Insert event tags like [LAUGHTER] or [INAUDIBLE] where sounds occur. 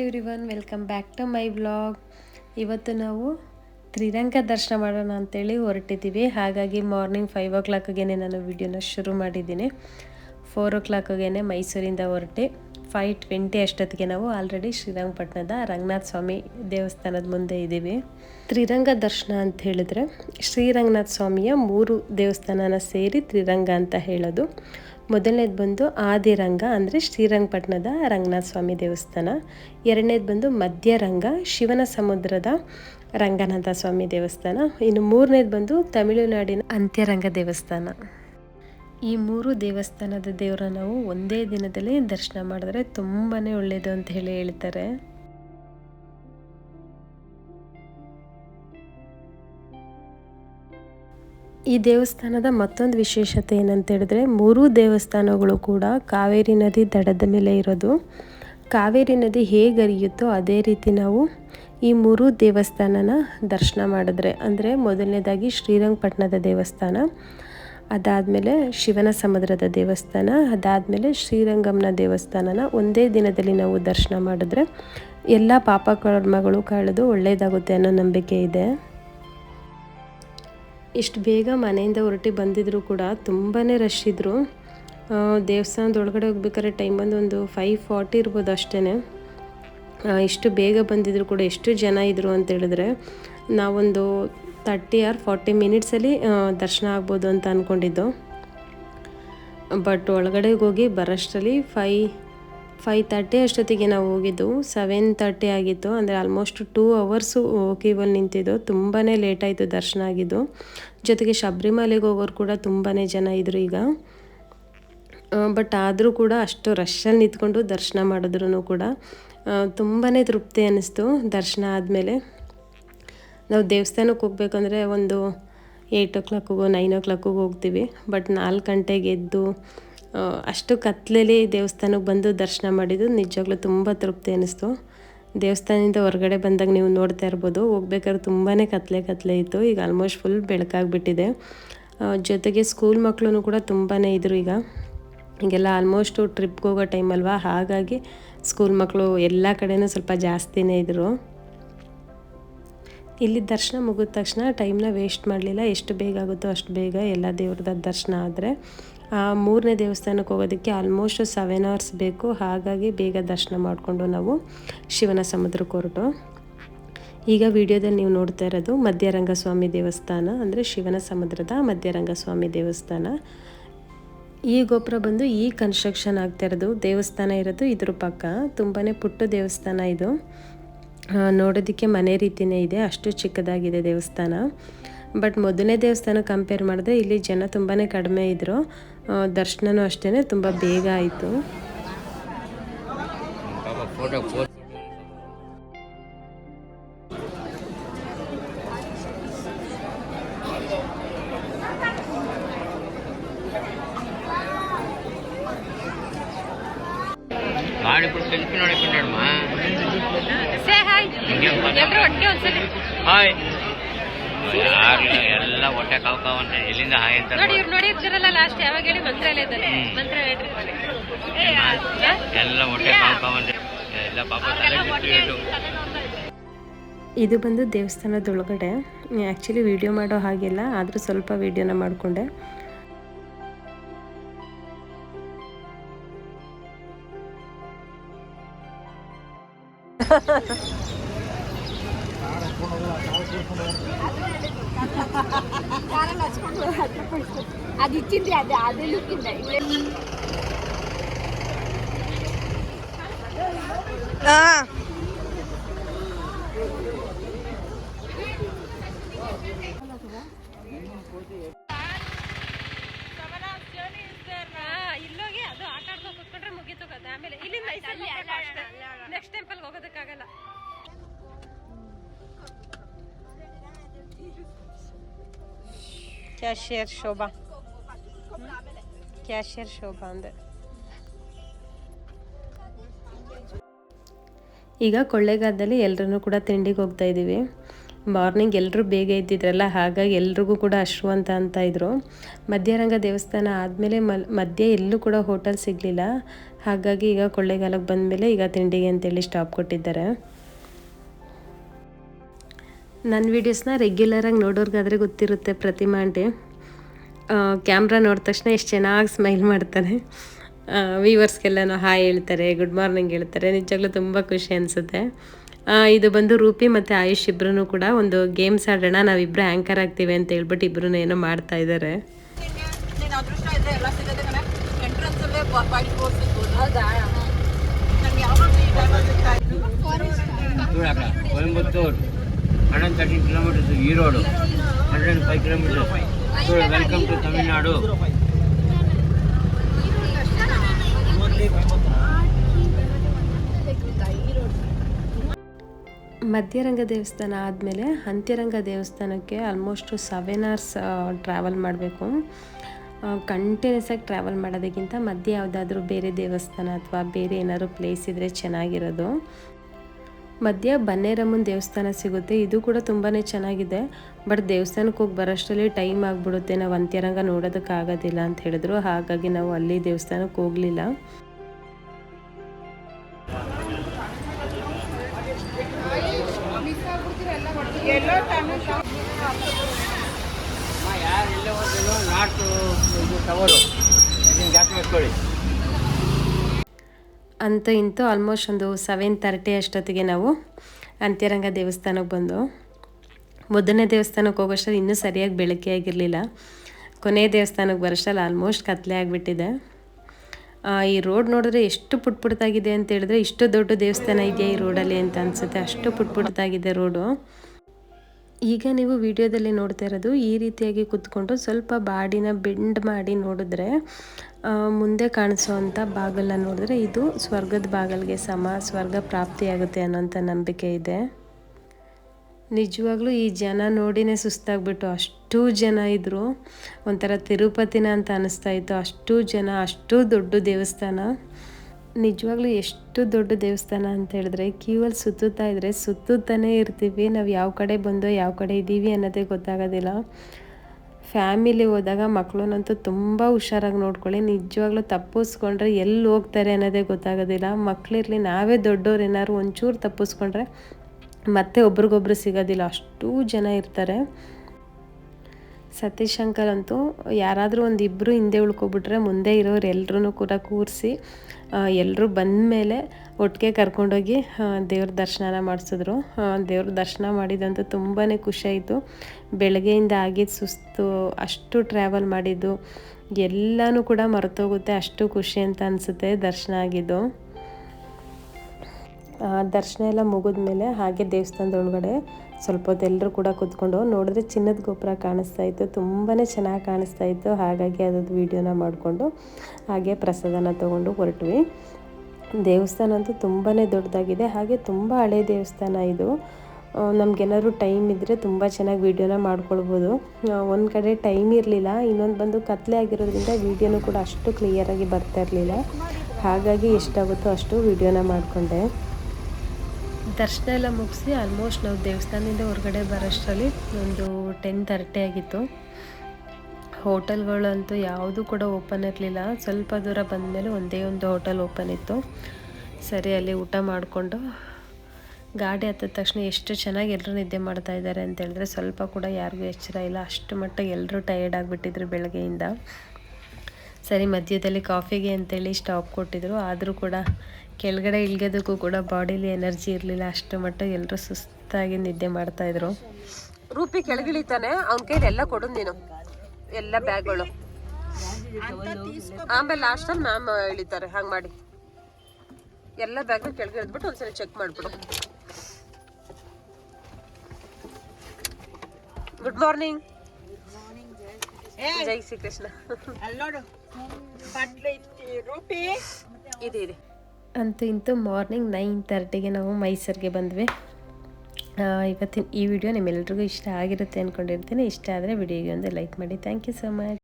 Everyone welcome back to my blog ಇವತ್ತು ನಾವು ತ್ರಿರಂಗ ದರ್ಶನ ಮಾಡೋಣ ಅಂತೇಳಿ ಹೊರಟಿದ್ದೀವಿ. ಹಾಗಾಗಿ ಮಾರ್ನಿಂಗ್ ಫೈವ್ ಓ ಕ್ಲಾಕ್ಗೆ ನಾನು ವಿಡಿಯೋನ ಶುರು ಮಾಡಿದ್ದೀನಿ. ಫೋರ್ ಓ ಕ್ಲಾಕ್ಗೆ ಮೈಸೂರಿಂದ ಹೊರಟೆ. ಫೈವ್ ಟ್ವೆಂಟಿ ಅಷ್ಟೊತ್ತಿಗೆ ನಾವು ಆಲ್ರೆಡಿ ಶ್ರೀರಂಗಪಟ್ಟಣದ ರಂಗನಾಥ ಸ್ವಾಮಿ ದೇವಸ್ಥಾನದ ಮುಂದೆ ಇದ್ದೀವಿ. ತ್ರಿರಂಗ ದರ್ಶನ ಅಂತ ಹೇಳಿದ್ರೆ ಶ್ರೀರಂಗನಾಥ ಸ್ವಾಮಿಯ ಮೂರು ದೇವಸ್ಥಾನನ ಸೇರಿ ತ್ರಿರಂಗ ಅಂತ ಹೇಳೋದು. ಮೊದಲನೇದು ಬಂದು ಆದಿರಂಗ ಅಂದರೆ ಶ್ರೀರಂಗಪಟ್ಟಣದ ರಂಗನಾಥ ಸ್ವಾಮಿ ದೇವಸ್ಥಾನ. ಎರಡನೇದು ಬಂದು ಮಧ್ಯರಂಗ, ಶಿವನ ಸಮುದ್ರದ ರಂಗನಾಥ ಸ್ವಾಮಿ ದೇವಸ್ಥಾನ. ಇನ್ನು ಮೂರನೇದು ಬಂದು ತಮಿಳುನಾಡಿನ ಅಂತ್ಯರಂಗ ದೇವಸ್ಥಾನ. ಈ ಮೂರು ದೇವಸ್ಥಾನದ ದೇವರ ನಾವು ಒಂದೇ ದಿನದಲ್ಲಿ ದರ್ಶನ ಮಾಡಿದ್ರೆ ತುಂಬಾ ಒಳ್ಳೆಯದು ಅಂತ ಹೇಳಿ ಹೇಳ್ತಾರೆ. ಈ ದೇವಸ್ಥಾನದ ಮತ್ತೊಂದು ವಿಶೇಷತೆ ಏನಂತ ಹೇಳಿದ್ರೆ ಮೂರೂ ದೇವಸ್ಥಾನಗಳು ಕೂಡ ಕಾವೇರಿ ನದಿ ದಡದ ಮೇಲೆ ಇರೋದು. ಕಾವೇರಿ ನದಿ ಹೇಗೆ ಹರಿಯುತ್ತೋ ಅದೇ ರೀತಿ ನಾವು ಈ ಮೂರು ದೇವಸ್ಥಾನನ ದರ್ಶನ ಮಾಡಿದ್ರೆ, ಅಂದರೆ ಮೊದಲನೇದಾಗಿ ಶ್ರೀರಂಗಪಟ್ಟಣದ ದೇವಸ್ಥಾನ, ಅದಾದಮೇಲೆ ಶಿವನ ಸಮುದ್ರದ ದೇವಸ್ಥಾನ, ಅದಾದಮೇಲೆ ಶ್ರೀರಂಗಮ್ನ ದೇವಸ್ಥಾನನ ಒಂದೇ ದಿನದಲ್ಲಿ ನಾವು ದರ್ಶನ ಮಾಡಿದ್ರೆ ಎಲ್ಲ ಪಾಪ ಕರ್ಮಗಳು ಕಳೆದು ಒಳ್ಳೆಯದಾಗುತ್ತೆ ಅನ್ನೋ ನಂಬಿಕೆ ಇದೆ. ಇಷ್ಟು ಬೇಗ ಮನೆಯಿಂದ ಹೊರಟಿ ಬಂದಿದ್ರು ಕೂಡ ತುಂಬಾ ರಶ್ ಇದ್ದರು ದೇವಸ್ಥಾನದ ಒಳಗಡೆ ಹೋಗ್ಬೇಕಾದ್ರೆ ಟೈಮ್ ಬಂದು ಒಂದು ಫೈವ್ ಫಾರ್ಟಿ ಇರ್ಬೋದು ಅಷ್ಟೇ ಇಷ್ಟು ಬೇಗ ಬಂದಿದ್ರು ಕೂಡ ಎಷ್ಟು ಜನ ಇದ್ದರು ಅಂತ ಹೇಳಿದ್ರೆ ನಾವೊಂದು ತರ್ಟಿ ಆರ್ ಫಾರ್ಟಿ ಮಿನಿಟ್ಸಲ್ಲಿ ದರ್ಶನ ಆಗ್ಬೋದು ಅಂತ ಅಂದ್ಕೊಂಡಿದ್ದು ಬಟ್ ಒಳಗಡೆಗೆ ಹೋಗಿ ಬರೋಷ್ಟರಲ್ಲಿ ಫೈ ಫೈ ತರ್ಟಿ ಅಷ್ಟೊತ್ತಿಗೆ ನಾವು ಹೋಗಿದ್ದು. ಸೆವೆನ್ ತರ್ಟಿ ಆಗಿತ್ತು. ಅಂದರೆ ಆಲ್ಮೋಸ್ಟ್ ಟೂ ಅವರ್ಸು ಕ್ಯೂವಲ್ಲಿ ನಿಂತಿದ್ದು. ತುಂಬಾ ಲೇಟ್ ಆಯಿತು ದರ್ಶನ ಆಗಿದ್ದು. ಜೊತೆಗೆ ಶಬರಿಮಲೆಗೆ ಹೋಗೋರು ಕೂಡ ತುಂಬಾ ಜನ ಇದ್ದರು ಈಗ. ಬಟ್ ಆದರೂ ಕೂಡ ಅಷ್ಟು ರಶ್ಶಲ್ಲಿ ನಿಂತ್ಕೊಂಡು ದರ್ಶನ ಮಾಡಿದ್ರು ಕೂಡ ತುಂಬಾ ತೃಪ್ತಿ ಅನ್ನಿಸ್ತು ದರ್ಶನ ಆದಮೇಲೆ. ನಾವು ದೇವಸ್ಥಾನಕ್ಕೆ ಹೋಗ್ಬೇಕಂದ್ರೆ ಒಂದು ಏಯ್ಟ್ ಓ ಕ್ಲಾಕಿಗೋ ನೈನ್ ಓ ಕ್ಲಾಕಿಗೆ ಹೋಗ್ತೀವಿ. ಬಟ್ ನಾಲ್ಕು ಗಂಟೆಗೆ ಎದ್ದು ಅಷ್ಟು ಕತ್ಲಲ್ಲಿ ದೇವಸ್ಥಾನಕ್ಕೆ ಬಂದು ದರ್ಶನ ಮಾಡಿದ್ದು ನಿಜವಾಗ್ಲೂ ತುಂಬ ತೃಪ್ತಿ ಅನ್ನಿಸ್ತು. ದೇವಸ್ಥಾನದಿಂದ ಹೊರಗಡೆ ಬಂದಾಗ ನೀವು ನೋಡ್ತಾ ಇರ್ಬೋದು, ಹೋಗ್ಬೇಕಾದ್ರೆ ತುಂಬಾ ಕತ್ಲೆ ಕತ್ಲೆ ಇತ್ತು. ಈಗ ಆಲ್ಮೋಸ್ಟ್ ಫುಲ್ ಬೆಳಕಾಗ್ಬಿಟ್ಟಿದೆ. ಜೊತೆಗೆ ಸ್ಕೂಲ್ ಮಕ್ಕಳು ಕೂಡ ತುಂಬಾ ಇದ್ರು ಈಗ. ಈಗೆಲ್ಲ ಆಲ್ಮೋಸ್ಟು ಟ್ರಿಪ್ಗೆ ಹೋಗೋ ಟೈಮಲ್ವಾ ಹಾಗಾಗಿ ಸ್ಕೂಲ್ ಮಕ್ಕಳು ಎಲ್ಲ ಕಡೆನೂ ಸ್ವಲ್ಪ ಜಾಸ್ತಿನೇ ಇದ್ದರು ಇಲ್ಲಿ ದರ್ಶನ ಮುಗಿದ ತಕ್ಷಣ ಟೈಮ್ನ ವೇಸ್ಟ್ ಮಾಡಲಿಲ್ಲ. ಎಷ್ಟು ಬೇಗ ಆಗುತ್ತೋ ಅಷ್ಟು ಬೇಗ ಎಲ್ಲ ದೇವ್ರದ ದರ್ಶನ ಆದರೆ. ಮೂರನೇ ದೇವಸ್ಥಾನಕ್ಕೆ ಹೋಗೋದಕ್ಕೆ ಆಲ್ಮೋಸ್ಟ್ ಸೆವೆನ್ ಅವರ್ಸ್ ಬೇಕು. ಹಾಗಾಗಿ ಬೇಗ ದರ್ಶನ ಮಾಡಿಕೊಂಡು ನಾವು ಶಿವನ ಸಮುದ್ರಕ್ಕೆ ಹೊರಟು ಈಗ ವಿಡಿಯೋದಲ್ಲಿ ನೀವು ನೋಡ್ತಾ ಇರೋದು ಮಧ್ಯರಂಗಸ್ವಾಮಿ ದೇವಸ್ಥಾನ, ಅಂದರೆ ಶಿವನ ಸಮುದ್ರದ ಮಧ್ಯರಂಗಸ್ವಾಮಿ ದೇವಸ್ಥಾನ. ಈ ಗೋಪುರ ಬಂದು ಈ ಕನ್ಸ್ಟ್ರಕ್ಷನ್ ಆಗ್ತಾ ಇರೋದು. ದೇವಸ್ಥಾನ ಇರೋದು ಇದ್ರ ಪಕ್ಕ. ತುಂಬಾ ಪುಟ್ಟ ದೇವಸ್ಥಾನ ಇದು. ನೋಡೋದಕ್ಕೆ ಮನೆ ರೀತಿಯೇ ಇದೆ. ಅಷ್ಟು ಚಿಕ್ಕದಾಗಿದೆ ದೇವಸ್ಥಾನ. ಬಟ್ ಮೊದಲನೇ ದೇವಸ್ಥಾನ ಕಂಪೇರ್ ಮಾಡಿದ್ರೆ ಇಲ್ಲಿ ಜನ ತುಂಬಾ ಕಡಿಮೆ ಇದ್ದರು ದರ್ಶನನೂ ಅಷ್ಟೇ ತುಂಬ ಬೇಗ ಆಯಿತು. ಹಾಯ್. ಎಲ್ರು ಹೊಟ್ಟೆ ಕಾವ್ ಕಾವ್ ಅಂತ ಎಲ್ಲ ಎಲ್ಲಿಂದ ಹಾಯ್ ಅಂತ ನೋಡಿ ಇವ್ರು ನೋಡಿರ್ತೀರಲ್ಲ ಲಾಸ್ಟ್ ಯಾವಾಗ ಹೇಳಿ ಮಂತ್ರಾಲಯದಲ್ಲಿ. ಹ್ಮ್. ಮಂತ್ರಾಲಯದಲ್ಲಿ ಎಲ್ಲ ಹೊಟ್ಟೆ ಅಂತ ಎಲ್ಲ ಪಾಪ ತಲೆ ಬಿಟ್ಟು ಇದು ಬಂದು ದೇವಸ್ಥಾನದೊಳಗಡೆ. ಆ್ಯಕ್ಚುಲಿ ವಿಡಿಯೋ ಮಾಡೋ ಹಾಗಿಲ್ಲ ಆದರೂ ಸ್ವಲ್ಪ ವಿಡಿಯೋನ ಮಾಡಿಕೊಂಡೆ. [LAUGHS] అది ఇచ్చింది అది అదే లుక్ ఉంది ಕ್ಯಾಶಿಯರ್ ಶೋಭಾ ಕ್ಯಾಶಿಯರ್ ಶೋಭಾ ಅಂದೆ ಈಗ ಕೊಳ್ಳೇಗಾಲದಲ್ಲಿ ಎಲ್ಲರೂ ಕೂಡ ತಿಂಡಿಗೆ ಹೋಗ್ತಾ ಇದ್ದೀವಿ. ಮಾರ್ನಿಂಗ್ ಎಲ್ಲರೂ ಬೇಗ ಇದ್ದಿದ್ರಲ್ಲ ಹಾಗಾಗಿ ಎಲ್ರಿಗೂ ಕೂಡ ಅಶ್ರು ಅಂತ ಅಂತ ಇದ್ರು. ಮಧ್ಯರಂಗ ದೇವಸ್ಥಾನ ಆದಮೇಲೆ ಮಲ್ ಮಧ್ಯೆ ಎಲ್ಲೂ ಕೂಡ ಹೋಟೆಲ್ ಸಿಗಲಿಲ್ಲ. ಹಾಗಾಗಿ ಈಗ ಕೊಳ್ಳೇಗಾಲಕ್ಕೆ ಬಂದಮೇಲೆ ಈಗ ತಿಂಡಿಗೆ ಅಂತೇಳಿ ಸ್ಟಾಪ್ ಕೊಟ್ಟಿದ್ದಾರೆ. ನನ್ನ ವೀಡಿಯೋಸ್ನ ರೆಗ್ಯುಲರಾಗಿ ನೋಡೋರ್ಗಾದ್ರೆ ಗೊತ್ತಿರುತ್ತೆ ಪ್ರತಿಮಾ ಅಂಟೆ ಕ್ಯಾಮ್ರಾ ನೋಡಿದ ತಕ್ಷಣ ಎಷ್ಟು ಚೆನ್ನಾಗಿ ಸ್ಮೈಲ್ ಮಾಡ್ತಾರೆ. ವ್ಯೂವರ್ಸ್ಗೆಲ್ಲನೂ ಹಾಯ್ ಹೇಳ್ತಾರೆ ಗುಡ್ ಮಾರ್ನಿಂಗ್ ಹೇಳ್ತಾರೆ ನಿಜವಾಗ್ಲೂ ತುಂಬ ಖುಷಿ ಅನಿಸುತ್ತೆ. ಇದು ಬಂದು ರೂಪಿ ಮತ್ತು ಆಯುಷ್ ಇಬ್ಬರೂ ಕೂಡ ಒಂದು ಗೇಮ್ಸ್ ಆಡೋಣ ನಾವಿಬ್ಬರು ಆ್ಯಂಕರ್ ಆಗ್ತೀವಿ ಅಂತ ಹೇಳ್ಬಿಟ್ಟು ಇಬ್ಬರು ಏನೋ ಮಾಡ್ತಾ ಇದ್ದಾರೆ ನೀನು hundred thirty kilometres Erode hundred and five kilometres so welcome to Tamil Nadu Madhyaranga ದೇವಸ್ಥಾನ ಆದಮೇಲೆ ಅಂತ್ಯರಂಗ ದೇವಸ್ಥಾನಕ್ಕೆ ಆಲ್ಮೋಸ್ಟು ಸೆವೆನ್ ಅವರ್ಸ್ ಟ್ರಾವೆಲ್ ಮಾಡಬೇಕು. ಕಂಟಿನ್ಯೂಸ್ ಆಗಿ ಟ್ರಾವೆಲ್ ಮಾಡೋದಕ್ಕಿಂತ ಮಧ್ಯೆ ಯಾವುದಾದ್ರೂ ಬೇರೆ ದೇವಸ್ಥಾನ ಅಥವಾ ಬೇರೆ ಏನಾದರೂ ಪ್ಲೇಸ್ ಇದ್ದರೆ ಚೆನ್ನಾಗಿರೋದು. ಮಧ್ಯ ಬನ್ನೇರಮ್ಮನ ದೇವಸ್ಥಾನ ಸಿಗುತ್ತೆ. ಇದು ಕೂಡ ತುಂಬಾ ಚೆನ್ನಾಗಿದೆ. ಬಟ್ ದೇವಸ್ಥಾನಕ್ಕೆ ಹೋಗಿ ಬರೋಷ್ಟರಲ್ಲಿ ಟೈಮ್ ಆಗಿಬಿಡುತ್ತೆ. ನಾವು ಅಂತ್ಯರಂಗ ನೋಡೋದಕ್ಕಾಗೋದಿಲ್ಲ ಅಂತ ಹೇಳಿದ್ರು. ಹಾಗಾಗಿ ನಾವು ಅಲ್ಲಿ ದೇವಸ್ಥಾನಕ್ಕೆ ಹೋಗಲಿಲ್ಲ. ಎಲ್ಲೋ ಅಂತ ಇಂತೂ ಆಲ್ಮೋಸ್ಟ್ ಒಂದು ಸೆವೆನ್ ತರ್ಟಿ ಅಷ್ಟೊತ್ತಿಗೆ ನಾವು ಅಂತ್ಯರಂಗ ದೇವಸ್ಥಾನಕ್ಕೆ ಬಂದು, ಮೊದಲನೇ ದೇವಸ್ಥಾನಕ್ಕೆ ಹೋಗೋಷ್ಟರಲ್ಲಿ ಇನ್ನೂ ಸರಿಯಾಗಿ ಬೆಳಕೆ ಆಗಿರಲಿಲ್ಲ. ಕೊನೆಯ ದೇವಸ್ಥಾನಕ್ಕೆ ಬರೋಷ್ಟಲ್ಲಿ ಆಲ್ಮೋಸ್ಟ್ ಕತ್ಲೆ ಆಗಿಬಿಟ್ಟಿದೆ. ಈ ರೋಡ್ ನೋಡಿದ್ರೆ ಎಷ್ಟು ಪುಟ್ ಪುಟ್ಟಾಗಿದೆ ಅಂತ ಹೇಳಿದ್ರೆ ಇಷ್ಟು ದೊಡ್ಡ ದೇವಸ್ಥಾನ ಇದೆಯಾ ಈ ರೋಡಲ್ಲಿ ಅಂತ ಅನಿಸುತ್ತೆ. ಅಷ್ಟು ಪುಟ್ ಪುಟ್ಟಾಗಿದೆ ರೋಡು ಈಗ ನೀವು ವಿಡಿಯೋದಲ್ಲಿ ನೋಡ್ತಾ ಇರೋದು ಈ ರೀತಿಯಾಗಿ ಕೂತ್ಕೊಂಡು ಸ್ವಲ್ಪ ಬಾಡಿನ ಬೆಂಡ್ ಮಾಡಿ ನೋಡಿದ್ರೆ ಮುಂದೆ ಕಾಣಿಸೋವಂಥ ಬಾಗಲನ್ನ ನೋಡಿದ್ರೆ ಇದು ಸ್ವರ್ಗದ ಬಾಗಲಿಗೆ ಸಮ, ಸ್ವರ್ಗ ಪ್ರಾಪ್ತಿಯಾಗುತ್ತೆ ಅನ್ನೋಂಥ ನಂಬಿಕೆ ಇದೆ. ನಿಜವಾಗ್ಲೂ ಈ ಜನ ನೋಡಿನೇ ಸುಸ್ತಾಗ್ಬಿಟ್ಟು ಅಷ್ಟು ಜನ ಇದ್ದರು ಒಂಥರ ತಿರುಪತಿನ ಅಂತ ಅನ್ನಿಸ್ತಾ ಇತ್ತು. ಅಷ್ಟು ಜನ, ಅಷ್ಟು ದೊಡ್ಡ ದೇವಸ್ಥಾನ. ನಿಜವಾಗ್ಲೂ ಎಷ್ಟು ದೊಡ್ಡ ದೇವಸ್ಥಾನ ಅಂತ ಹೇಳಿದ್ರೆ ಕ್ಯೂವಲ್ಲಿ ಸುತ್ತುತ್ತಾ ಇದ್ರೆ ಸುತ್ತುತ್ತಾನೆ ಇರ್ತೀವಿ. ನಾವು ಯಾವ ಕಡೆ ಬಂದೋ ಯಾವ ಕಡೆ ಇದ್ದೀವಿ ಅನ್ನೋದೇ ಗೊತ್ತಾಗೋದಿಲ್ಲ. ಫ್ಯಾಮಿಲಿ ಹೋದಾಗ ಮಕ್ಕಳನ್ನಂತೂ ತುಂಬ ಹುಷಾರಾಗಿ ನೋಡ್ಕೊಳ್ಳಿ. ನಿಜವಾಗ್ಲೂ ತಪ್ಪಿಸ್ಕೊಂಡ್ರೆ ಎಲ್ಲಿ ಹೋಗ್ತಾರೆ ಅನ್ನೋದೇ ಗೊತ್ತಾಗೋದಿಲ್ಲ. ಮಕ್ಕಳಿರಲಿ ನಾವೇ ದೊಡ್ಡವ್ರು ಏನಾದ್ರು ಒಂಚೂರು ತಪ್ಪಿಸ್ಕೊಂಡ್ರೆ ಮತ್ತೆ ಒಬ್ರಿಗೊಬ್ರು ಸಿಗೋದಿಲ್ಲ. ಅಷ್ಟು ಜನ ಇರ್ತಾರೆ. ಸತೀಶ್ ಅಂಕಲ್ ಅಂತೂ ಯಾರಾದರೂ ಒಂದು ಇಬ್ಬರು ಹಿಂದೆ ಉಳ್ಕೊಬಿಟ್ರೆ ಮುಂದೆ ಇರೋರು ಎಲ್ಲರೂ ಕೂಡ ಕೂರಿಸಿ ಎಲ್ಲರೂ ಬಂದಮೇಲೆ ಒಟ್ಟಿಗೆ ಕರ್ಕೊಂಡೋಗಿ ದೇವ್ರ ದರ್ಶನ ಮಾಡಿಸಿದ್ರು. ದೇವ್ರ ದರ್ಶನ ಮಾಡಿದಂತೂ ತುಂಬಾ ಖುಷಿಯಾಯಿತು. ಬೆಳಗ್ಗೆಯಿಂದ ಆಗಿದ್ದು ಸುಸ್ತು, ಅಷ್ಟು ಟ್ರಾವೆಲ್ ಮಾಡಿದ್ದು, ಎಲ್ಲನೂ ಕೂಡ ಮರೆತೋಗುತ್ತೆ ಅಷ್ಟು ಖುಷಿ ಅಂತ ಅನಿಸುತ್ತೆ ದರ್ಶನ ಆಗಿದ್ದು. ದರ್ಶನ ಎಲ್ಲ ಮುಗಿದ್ಮೇಲೆ ಹಾಗೆ ದೇವಸ್ಥಾನದ ಒಳಗಡೆ ಸ್ವಲ್ಪ ಹೊತ್ತು ಎಲ್ಲರೂ ಕೂಡ ಕೂತ್ಕೊಂಡು ನೋಡಿದ್ರೆ ಚಿನ್ನದ ಗೋಪುರ ಕಾಣಿಸ್ತಾ ಇತ್ತು. ತುಂಬಾ ಚೆನ್ನಾಗಿ ಕಾಣಿಸ್ತಾ ಇತ್ತು. ಹಾಗಾಗಿ ಅದ್ರದ್ದು ವೀಡಿಯೋನ ಮಾಡಿಕೊಂಡು ಹಾಗೆ ಪ್ರಸಾದನ ತೊಗೊಂಡು ಹೊರಟ್ವಿ. ದೇವಸ್ಥಾನ ಅಂತೂ ತುಂಬಾ ದೊಡ್ಡದಾಗಿದೆ. ಹಾಗೆ ತುಂಬ ಹಳೆ ದೇವಸ್ಥಾನ ಇದು. ನಮಗೇನಾದ್ರು ಟೈಮ್ ಇದ್ದರೆ ತುಂಬ ಚೆನ್ನಾಗಿ ವೀಡಿಯೋನ ಮಾಡ್ಕೊಳ್ಬೋದು. ಒಂದು ಕಡೆ ಟೈಮ್ ಇರಲಿಲ್ಲ. ಇನ್ನೊಂದು ಬಂದು ಕತ್ಲೆ ಆಗಿರೋದ್ರಿಂದ ವೀಡಿಯೋನು ಕೂಡ ಅಷ್ಟು ಕ್ಲಿಯರಾಗಿ ಬರ್ತಾ ಇರಲಿಲ್ಲ. ಹಾಗಾಗಿ ಎಷ್ಟಾಗುತ್ತೋ ಅಷ್ಟು ವೀಡಿಯೋನ ಮಾಡಿಕೊಂಡೆ. ದರ್ಶನ ಎಲ್ಲ ಮುಗಿಸಿ ಆಲ್ಮೋಸ್ಟ್ ನಾವು ದೇವಸ್ಥಾನದಿಂದ ಹೊರಗಡೆ ಬರೋಷ್ಟರಲ್ಲಿ ಒಂದು ಟೆನ್ ತರ್ಟಿ ಆಗಿತ್ತು. ಹೋಟೆಲ್ಗಳಂತೂ ಯಾವುದೂ ಕೂಡ ಓಪನ್ ಇರಲಿಲ್ಲ. ಸ್ವಲ್ಪ ದೂರ ಬಂದಮೇಲೆ ಒಂದೇ ಒಂದು ಹೋಟೆಲ್ ಓಪನ್ ಇತ್ತು. ಸರಿ, ಅಲ್ಲಿ ಊಟ ಮಾಡಿಕೊಂಡು ಗಾಡಿ ಹತ್ತಿದ ತಕ್ಷಣ ಎಷ್ಟು ಚೆನ್ನಾಗಿ ಎಲ್ಲರೂ ನಿದ್ದೆ ಮಾಡ್ತಾ ಇದ್ದಾರೆ ಅಂತ ಹೇಳಿದ್ರೆ ಸ್ವಲ್ಪ ಕೂಡ ಯಾರಿಗೂ ಎಚ್ಚರ ಇಲ್ಲ. ಅಷ್ಟು ಮಟ್ಟ ಎಲ್ಲರೂ ಟಯರ್ಡ್ ಆಗಿಬಿಟ್ಟಿದ್ರು ಬೆಳಗ್ಗೆಯಿಂದ. ಸರಿ, ಮಧ್ಯದಲ್ಲಿ ಕಾಫಿಗೆ ಅಂತೇಳಿ ಸ್ಟಾಪ್ ಕೊಟ್ಟಿದ್ರು. ಆದರೂ ಕೂಡ ಕೆಳಗಡೆ ಇಳ್ಗೋದಕ್ಕೂ ಕೂಡ ಬಾಡಿಲಿ ಎನರ್ಜಿ ಇರಲಿಲ್ಲ ಅಷ್ಟು ಮಟ್ಟ ಎಲ್ಲರೂ ಸುಸ್ತಾಗಿ ನಿದ್ದೆ ಮಾಡ್ತಾಯಿದ್ರು ರೂಪಿ ಕೆಳಗಿಳಿತಾನೆ ಅವನ ಕೈಲಿ ಎಲ್ಲ ಕೊಡು ನೀನು. ಎಲ್ಲ ಬ್ಯಾಗ್ಗಳು. ಆಮೇಲೆ ಲಾಸ್ಟಲ್ಲಿ ಮ್ಯಾಮ್ ಇಳಿತಾರೆ ಹಂಗೆ ಮಾಡಿ. ಎಲ್ಲ ಬ್ಯಾಗ್ ಕೆಳಗೆ ಇಳಿದ್ಬಿಟ್ಟು ಒಂದ್ಸಲ ಚೆಕ್ ಮಾಡ್ಬಿಡು ಗುಡ್ ಮಾರ್ನಿಂಗ್ ಜೈ ಶ್ರೀ ಕೃಷ್ಣ ಅಲ್ಲಿ ನೋಡು. ಬಟ್ಲು ಇತ್ತು ರೂಪಿ? ಇದೆ ಇದೆ. ಅಂತೂ ಇಂತೂ ಮಾರ್ನಿಂಗ್ ನೈನ್ ತರ್ಟಿಗೆ ನಾವು ಮೈಸೂರಿಗೆ ಬಂದ್ವಿ. ಇವತ್ತಿನ ಈ ವಿಡಿಯೋ ನಿಮ್ಮೆಲ್ರಿಗೂ ಇಷ್ಟ ಆಗಿರುತ್ತೆ ಅಂದ್ಕೊಂಡಿರ್ತೀನಿ ಇಷ್ಟ ಆದರೆ ವಿಡಿಯೋಗೆ ಒಂದು ಲೈಕ್ ಮಾಡಿ. Thank you so much